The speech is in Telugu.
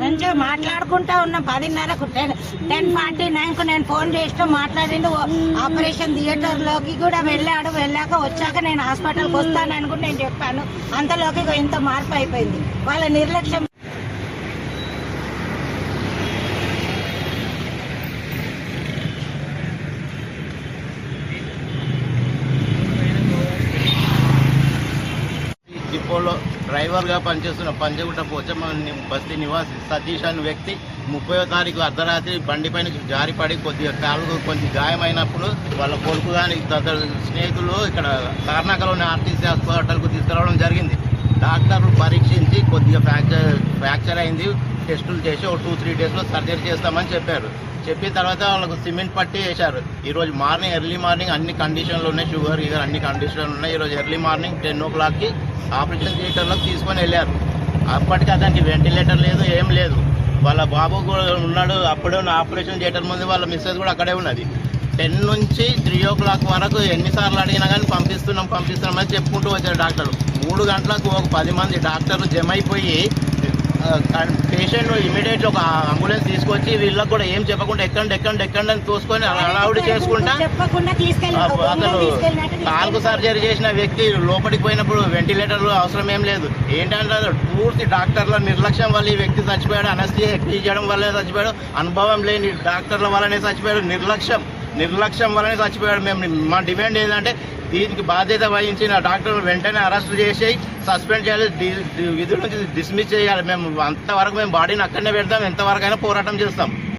మంచిగా మాట్లాడుకుంటా ఉన్నా పదిన్నరకు టెన్ టెన్ ఫార్టీ నైన్కు నేను ఫోన్ చేస్తూ మాట్లాడిండు. ఆపరేషన్ థియేటర్లోకి కూడా వెళ్ళాడు. వెళ్ళాక వచ్చాక నేను హాస్పిటల్కి వస్తాను అనుకుంటే నేను చెప్పాను. అంతలోకి ఇంత మార్పు అయిపోయింది. వాళ్ళ నిర్లక్ష్యం డిపోలో డ్రైవర్గా పనిచేస్తున్న పంచగుట్ట పోచమ్మ బస్తీ నివాసి సతీష్ అనే వ్యక్తి ముప్పయో తారీఖు అర్ధరాత్రి బండిపైన జారిపడి కొద్దిగా కాలు కొంచెం గాయమైనప్పుడు వాళ్ళ కొడుకు కానీ స్నేహితులు ఇక్కడ తార్నాకలోని ఆర్టీసీ హాస్పిటల్కు తీసుకురావడం జరిగింది. డాక్టర్లు పరీక్షించి కొద్దిగా ఫ్రాక్చర్ ఫ్రాక్చర్ అయింది టెస్టులు చేసి ఒక టూ త్రీ డేస్లో సర్జరీ చేస్తామని చెప్పారు. చెప్పిన తర్వాత వాళ్ళకు సిమెంట్ పట్టి వేశారు. ఈరోజు మార్నింగ్ ఎర్లీ మార్నింగ్ అన్ని కండిషన్లు ఉన్నాయి షుగర్ ఇగర్ అన్ని కండిషన్లు ఉన్నాయి. ఈరోజు ఎర్లీ మార్నింగ్ టెన్ ఓ క్లాక్కి ఆపరేషన్ థియేటర్లోకి తీసుకొని వెళ్ళారు. అప్పటికి అతనికి వెంటిలేటర్ లేదు ఏం లేదు. వాళ్ళ బాబు కూడా ఉన్నాడు అప్పుడే ఉన్న ఆపరేషన్ థియేటర్ ముందు వాళ్ళ మిస్సెస్ కూడా అక్కడే ఉన్నది. టెన్ నుంచి త్రీ ఓ క్లాక్ వరకు ఎన్నిసార్లు అడిగినా కానీ పంపిస్తున్నాం పంపిస్తున్నాం అని చెప్పుకుంటూ వచ్చారు డాక్టర్ మూడు గంటలకు ఒక పది మంది డాక్టర్లు జమ అయిపోయి పేషెంట్ ఇమీడియట్ ఒక అంబులెన్స్ తీసుకొచ్చి వీళ్ళకి కూడా ఏం చెప్పకుండా ఎక్కండి ఎక్కండి ఎక్కండి అని తోసుకొని అలౌడ్ చేసుకుంటా. అసలు కాలుకు సర్జరీ చేసిన వ్యక్తి లోపలికి పోయినప్పుడు వెంటిలేటర్ అవసరం ఏం లేదు. ఏంటంటే పూర్తి డాక్టర్ల నిర్లక్ష్యం వల్ల ఈ వ్యక్తి చచ్చిపోయాడు అనస్థియా చేయడం వల్లనే చచ్చిపోయాడు అనుభవం లేని డాక్టర్ల వల్లనే చచ్చిపోయాడు నిర్లక్ష్యం. నిర్లక్ష్యం వల్లనే చచ్చిపోయాడు. మేము మా డిమాండ్ ఏంటంటే దీనికి బాధ్యత వహించిన డాక్టర్ వెంటనే అరెస్ట్ చేసి సస్పెండ్ చేయాలి విధుల నుంచి డిస్మిస్ చేయాలి. మేము అంతవరకు మేము బాడీని అక్కడనే పెడతాం ఎంతవరకు అయినా పోరాటం చేస్తాం.